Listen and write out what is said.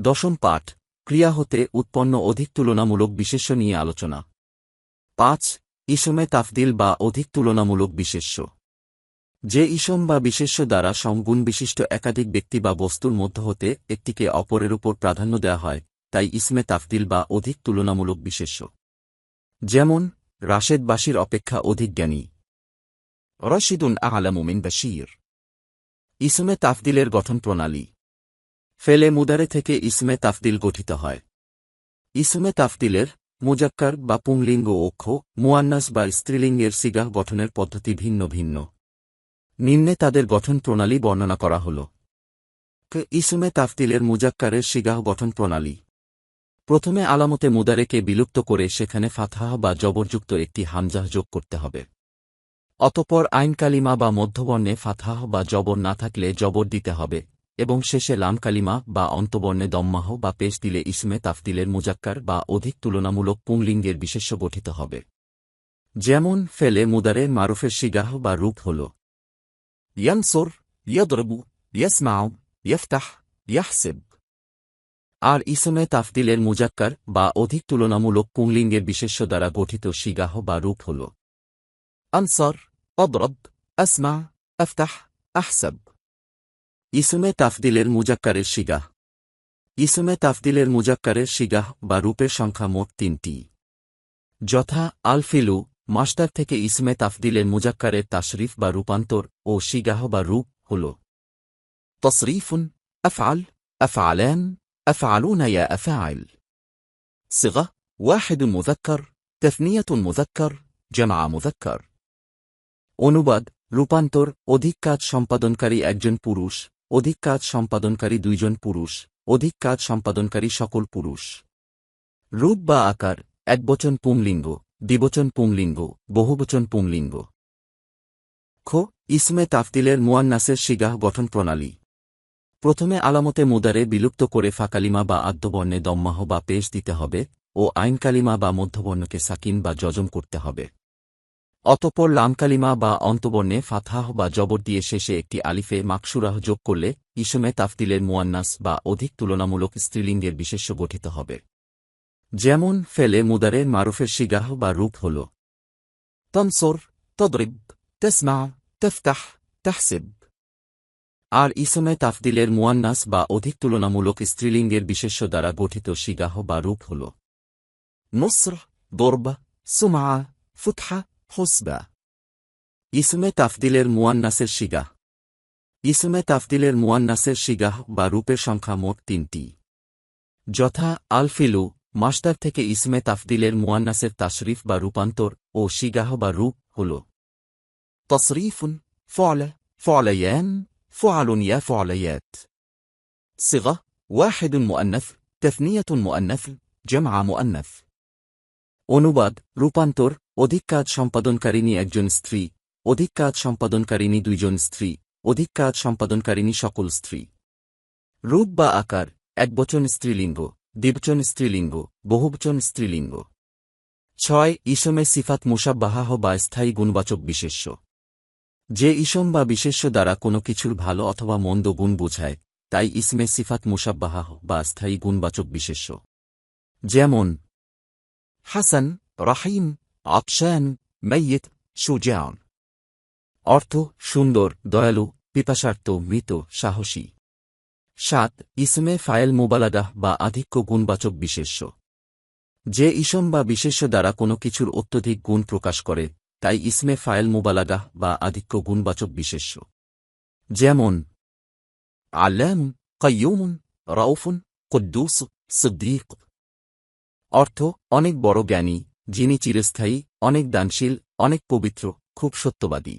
দশম পাঠ, ক্রিয়া হতে উৎপন্ন অধিক তুলনামূলক বিশেষ্য নিয়ে আলোচনা। পাঁচ, ইসমে তাফদিল বা অধিক তুলনামূলক বিশেষ্য। যে ইসম বা বিশেষ্য দ্বারা সমগুণ বিশিষ্ট একাধিক ব্যক্তি বা বস্তুর মধ্য হতে একটিকে অপরের উপর প্রাধান্য দেওয়া হয়, তাই ইসমে তাফদিল বা অধিক তুলনামূলক বিশেষ্য। যেমন রাশেদবাসীর অপেক্ষা অধিক জ্ঞানী। রশিদুন আলামুমিন বাশির। ইসমে তাফদিলের গঠন প্রণালী। ফেলে মুদারে থেকে ইসমে তাফদিল গঠিত হয়। ইসমে তাফদিলের মুজাক্কার বা পুংলিঙ্গ অক্ষ, মুয়ান্নাস বা স্ত্রীলিঙ্গের সিগাহ গঠনের পদ্ধতি ভিন্ন ভিন্ন। নিম্নে তাদের গঠন প্রণালী বর্ণনা করা হল। ইসমে তাফদিলের মুজাক্কারের সিগাহ গঠন প্রণালী। প্রথমে আলামতে মুদারেকে বিলুপ্ত করে সেখানে ফাথাহ বা জবরযুক্ত একটি হামজাহ যোগ করতে হবে। অতপর আইন কালিমা বা মধ্যবর্ণে ফাথাহ বা জবর না থাকলে জবর দিতে হবে। এবং শেষে লাম কালিমা বা অন্তবর্ণে দম্মাহ বা পেশ দিলে ইসমে তাফদিলের মুজাক্কার বা অধিক তুলনামূলক পুংলিঙ্গের বিশেষ্য গঠিত হবে। যেমন, ফেলে মুদারে মারুফের শিগাহ বা রূপ হল। ইয়ানসোর, ইয়াদরবু ইয়াসমাও ইয়ফতাহ, ইয়াহসেব। আর ইসমে তাফদিলের মুজাক্কার বা অধিক তুলনামূলক পুংলিঙ্গের বিশেষ্য দ্বারা গঠিত শিগাহ বা রূপ হল। আনসর, অদ্রব, আসমা, আফতাহ, আহসাব। ইসমে তাফদিলের মুজাক্কারের শিগাহ ইসমে তাফদিলের মুজাক্কারের শিগাহ বা রূপের সংখ্যা মোট তিনটি যথা আলফিলু মাস্টার থেকে ইসমে তাফদিলের মুজাক্কারের তাশরিফ বা রূপান্তর ও শিগাহ বা রূপ হল তসরিফুন আফআল আফআলান أفعلون يا أفاعل صغة واحد مذكر تثنية مذكر جمع مذكر অনুবাদ রূপান্তর অধিক কাজ সম্পাদনকারী একজন পুরুষ অধিক কাজ সম্পাদনকারী দুইজন পুরুষ, অধিক কাজ সম্পাদনকারী সকল পুরুষ। রূপ বা আকার, একবচন পুংলিঙ্গ, দ্বিবচন পুংলিঙ্গ, বহুবচন পুংলিঙ্গ। খ, ইসমে তাফতিলের মুয়ান্নাসের শিগাহ গঠন প্রণালী। প্রথমে আলামতে মুদারে বিলুপ্ত করে ফাকালিমা বা আদ্যবর্ণে দম্মাহ বা পেশ দিতে হবে ও আইন কালিমা বা মধ্যবর্ণকে সাকিন বা যজম করতে হবে। অতপর লামকালিমা বা অন্তবর্ণে ফাথাহ বা জবর দিয়ে শেষে একটি আলিফে মাকসুরাহ যোগ করলে ইসমে তাফতিলের মুয়ান্নাস বা অধিক তুলনামূলক স্ত্রীলিঙ্গের বিশেষ্য গঠিত হবে। যেমন, ফেলে মুদারের মারুফের শিগাহ বা রূপ হল। তনসোর, তদ্রিব, তেসমা, তেফতাহ, তাহসিব। আর ইসমে তাফদিলের মুয়ান্নাস বা অধিক তুলনামূলক স্ত্রীলিঙ্গের বিশেষ্য দ্বারা গঠিত শিগাহ বা রূপ হল। নসর, দোরবা, সুমা, ফুতহা হোসবা ইসমে তাফদিলের মুয়ান্নাসের শিগাহ ইসমে তাফদিলের মুয়ান্নাসের শিগাহ বা রূপের সংখ্যা মোট তিনটি যথা আলফিলু মাস্টার থেকে ইসমে তাফদিলের মুয়ান্নাসের তাশরিফ বা রূপান্তর ও শিগাহ বা রূপ হল তসরিফুন ফল ফলায়ান فعل يا فعليات صغة واحد مؤنث تثنية مؤنث جمع مؤنث অনুবাদ রূপান্তর অধিক কাজ সম্পাদনকারিণী একজন স্ত্রী, অধিক কাজ সম্পাদনকারিণী দুইজন স্ত্রী, অধিক কাজ সম্পাদনকারিণী সকল স্ত্রী। রূপ বা আকার, একবচন স্ত্রীলিঙ্গ, দ্বিবচন স্ত্রীলিঙ্গ, বহুবচন স্ত্রীলিঙ্গ। ছয় ইসমে সিফাত মুসাব্বাহাহ বা স্থায়ী গুণবাচক বিশেষ্য। যে ইসম বা বিশেষ্য দ্বারা কোনো কিছুর ভালো অথবা মন্দ গুণ বোঝায়, তাই ইসমে সিফাত মুসাব্বাহাহ বা স্থায়ী গুণবাচক বিশেষ্য। যেমন, হাসান, রাহিম আকশান মেয়িত সুজান অর্থ, সুন্দর, দয়ালু, পিপাসার্থ, মৃত, সাহসী। সাত, ইসমে ফায়েল মোবালাগাহ বা আধিক্য গুণবাচক বিশেষ্য। যে ইসম বা বিশেষ্য দ্বারা কোনো কিছুর অত্যধিক গুণ প্রকাশ করে, তাই ইসমে ফায়েল মুবালাগাহ বা আধিক্য গুণবাচক বিশেষ্য। যেমন, আল্লাম কয়ুমুন রাউফুন, কুদ্দুস, সিদ্দিক। অর্থ, অনেক বড় জ্ঞানী যিনি চিরস্থায়ী অনেক দানশীল অনেক পবিত্র খুব সত্যবাদী।